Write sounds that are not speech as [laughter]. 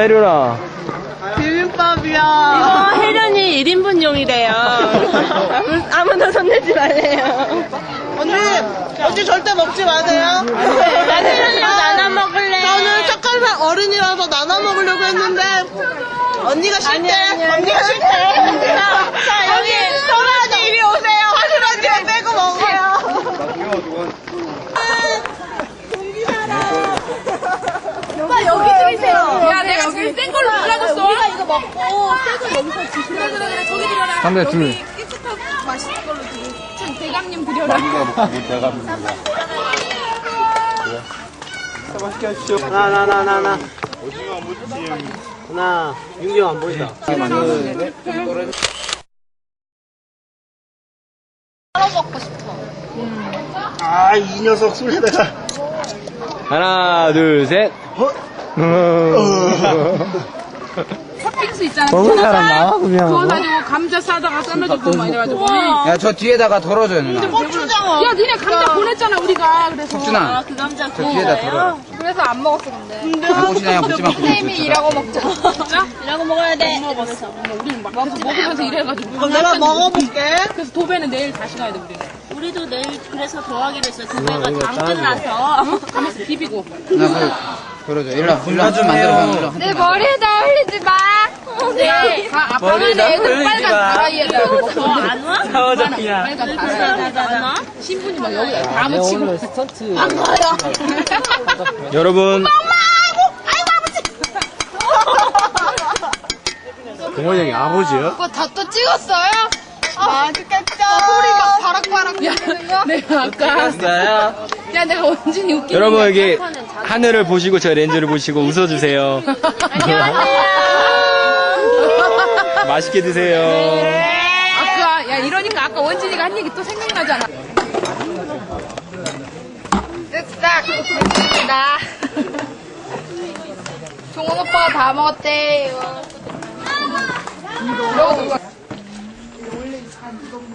혜련아. 비빔밥이야. 어, 혜련이 1인분용이래요. 아무, [laughs] 아무나 손내지 말래요. 언니, 언니 절대 먹지 마세요. 난 혜련이랑 나눠 먹을래. 저는 착한 사- 어른이라서 나눠 먹으려고 했는데 언니가 싫대. 언니가 싫대. 자, 자 여기 소라지 이리 오세요. 소라지를 빼고 먹어요. 오빠 여기 드리세요. 야, 내가 센 걸로 골라줬어. 우리가 이거 먹고 센걸 여기서 주시면 그래, 그래, 그래. 저기 드려라. 삼대 둘. 여기 깨끗하고 맛있는 걸로 드리. 참, 대감님 드려라. 나, 나, 나, 나, 나. 나, 윤경 안 보인다. 아, 이 녀석 술에다가. 하나, 둘, 셋. 팥빙수 있잖아. 먹은 사람 나와, 그거 그냥. 가지고 감자 싸다가 썰어주고 막 이래가지고. 야, 저 뒤에다가 덜어줘요, 누나. 고추장어. 야, 니네 감자 보냈잖아, 우리가. 그래서. 석준아, 그 감자 저 뒤에다 덜어. 그래서 안 먹었어, 근데. 고추장에 묻지 마, 그거. 일하고 먹자. 진짜? 이라고 먹어야 돼. 먹었어. 우리 막 계속 먹으면서 이래가지고. 그럼 내가 먹어볼게. 그래서 도배는 내일 다시 가야 돼, 우리는. 우리도 내일 그래서 더 하기로 했어. 그배가 장 끝나서. 가면서 비비고. 그 거 덜어줘. 일로 와, 일로 와. 좀 만들어, 와. 내 머리에다 흘리지 마. 네. 다 아빠는 애들 빨간 다라이에다 먹고. 너안 와? 사와자 그냥. 빨간 다라이에다. 안 와? 신분이 막 여기다 다 묻히고. 안 가요. 여러분. 동원이 형이 아버지요? 오빠 다 또 찍었어요? 맛있겠죠? 소리 막 바락바락 들리는 거? 내가 아까. 야 내가 원진이 웃기는 여러분, 거 여기 하늘을 보시고 저 렌즈를 보시고 웃어주세요. [laughs] 맛있게 드세요. 아까 야 이러니까 아까 원진이가 한 얘기 또 생각나잖아. 쓱싹 됐습니다. 종원 오빠가 다 먹었대요 이러고 công